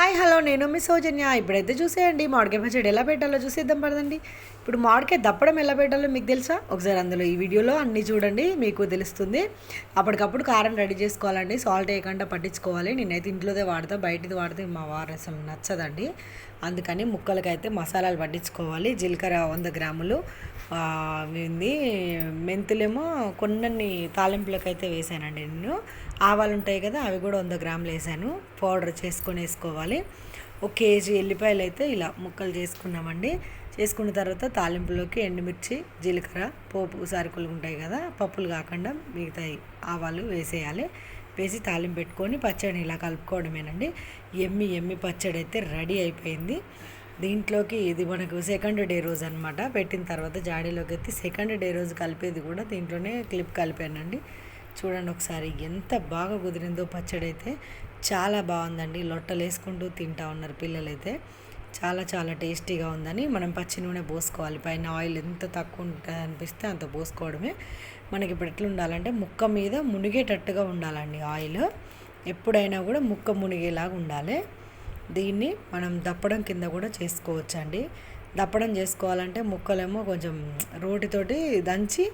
Hi hello నేను మీ సౌజన్య. ఇప్పుడైతే చూసేయండి మామిడికాయ పచ్చడి ఎలా పెట్టాలో చూసేద్దాం పడదండి ఇప్పుడు మామిడికాయ దప్పడం ఎలా పెట్టాలో మీకు తెలుసా? ఒకసారి అందులో ఈ వీడియోలో అన్నీ చూడండి మీకు తెలుస్తుంది. అప్పటికప్పుడు కారం రెడీ చేసుకోవాలండి సాల్ట్ వేయకుండా పట్టించుకోవాలి. నేనైతే ఇంట్లోదే వాడతా బయటది వాడితే మా వారు అసలు నచ్చదండి. అందుకని ముక్కలకైతే మసాలాలు పట్టించుకోవాలి. జీలకర్ర వంద గ్రాములు ఆ, మెంతులేమో కొన్ని తాలింపులకైతే వేసానండి నేను. ఆవాలు ఉంటాయి కదా అవి కూడా వంద గ్రాములు వేసాను. పౌడర్ చేసుకొని వేసుకోవాలి. ఒక కేజీ ఎల్లిపాయలు అయితే ఇలా ముక్కలు చేసుకున్నామండి. చేసుకున్న తర్వాత తాలింపులోకి ఎండుమిర్చి జీలకర్ర పోపు సరుకులు ఉంటాయి కదా పప్పులు కాకుండా మిగతా ఆవాలు వేసేయాలి. వేసి తాలింపు పెట్టుకొని పచ్చడిని ఇలా కలుపుకోవడమేనండి. ఎమ్మి ఎమ్మి పచ్చడి అయితే రెడీ అయిపోయింది. దీంట్లోకి ఇది మనకు సెకండ్ డే రోజు అనమాట పెట్టిన తర్వాత జాడీలోకి ఎత్తి సెకండ్ డే రోజు కలిపేది కూడా దీంట్లోనే క్లిప్ కలిపానండి. చూడండి ఒకసారి ఎంత బాగా కుదిరిందో పచ్చడి అయితే చాలా బాగుందండి. లొట్టలు వేసుకుంటూ తింటా ఉన్నారు పిల్లలైతే. చాలా చాలా టేస్టీగా ఉందని మనం పచ్చి నూనె పోసుకోవాలి. పైన ఆయిల్ ఎంత తక్కువ ఉంటుంది అనిపిస్తే అంత పోసుకోవడమే. మనకి ఇప్పుడు ఎట్లా ఉండాలంటే ముక్క మీద మునిగేటట్టుగా ఉండాలండి ఆయిల్. ఎప్పుడైనా కూడా ముక్క మునిగేలాగా ఉండాలి. దీన్ని మనం దప్పడం కింద కూడా చేసుకోవచ్చండి. దప్పడం చేసుకోవాలంటే ముక్కలేమో కొంచెం రోటితోటి దంచి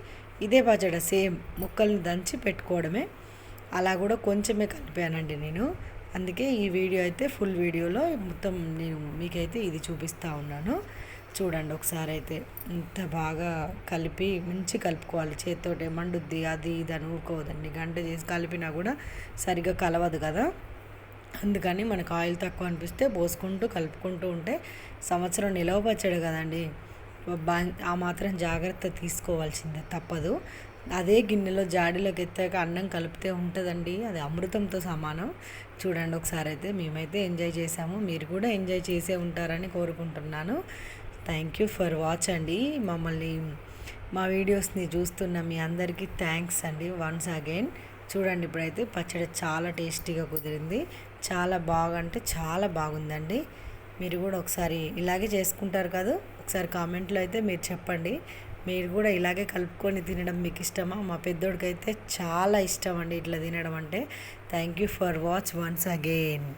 ఇదే పచ్చడి సేమ్ ముక్కల్ని దంచి పెట్టుకోవడమే. అలా కూడా కొంచెమే కలిపానండి నేను. అందుకే ఈ వీడియో అయితే ఫుల్ వీడియోలో మొత్తం నేను మీకైతే ఇది చూపిస్తూ ఉన్నాను. చూడండి ఒకసారి అయితే ఇంత బాగా కలిపి మంచి కలుపుకోవాలి. చేతితోటే మండుద్ది అది ఇది అని ఊరుకోవద్దండి. గంట చేసి కలిపినా కూడా సరిగ్గా కలవదు కదా. అందుకని మనకు ఆయిల్ తక్కువ అనిపిస్తే పోసుకుంటూ కలుపుకుంటూ ఉంటే సంవత్సరం నిలవ పచ్చడి కదండి. ఆ మాత్రం జాగ్రత్త తీసుకోవాల్సిందే తప్పదు. అదే గిన్నెలో జాడీలోకి ఎత్తాక అన్నం కలిపితే ఉంటుందండి అది అమృతంతో సమానం. చూడండి ఒకసారి అయితే మేమైతే ఎంజాయ్ చేసాము మీరు కూడా ఎంజాయ్ చేసే ఉంటారని కోరుకుంటున్నాను. థ్యాంక్ యూ ఫర్ వాచ్ అండి. మమ్మల్ని మా వీడియోస్ని చూస్తున్న మీ అందరికీ థ్యాంక్స్ అండి వన్స్ అగైన్. చూడండి ఇప్పుడైతే పచ్చడి చాలా టేస్టీగా కుదిరింది. చాలా బాగంటే చాలా బాగుందండి. మీరు కూడా ఒకసారి ఇలాగే చేసుకుంటారు కదా ఒకసారి కామెంట్లో అయితే మీరు చెప్పండి. మీరు కూడా ఇలాగే కలుపుకొని తినడం మీకు ఇష్టమా? మా పెద్దోడికైతే చాలా ఇష్టం అండి ఇట్లా తినడం అంటే. Thank you for watch once again.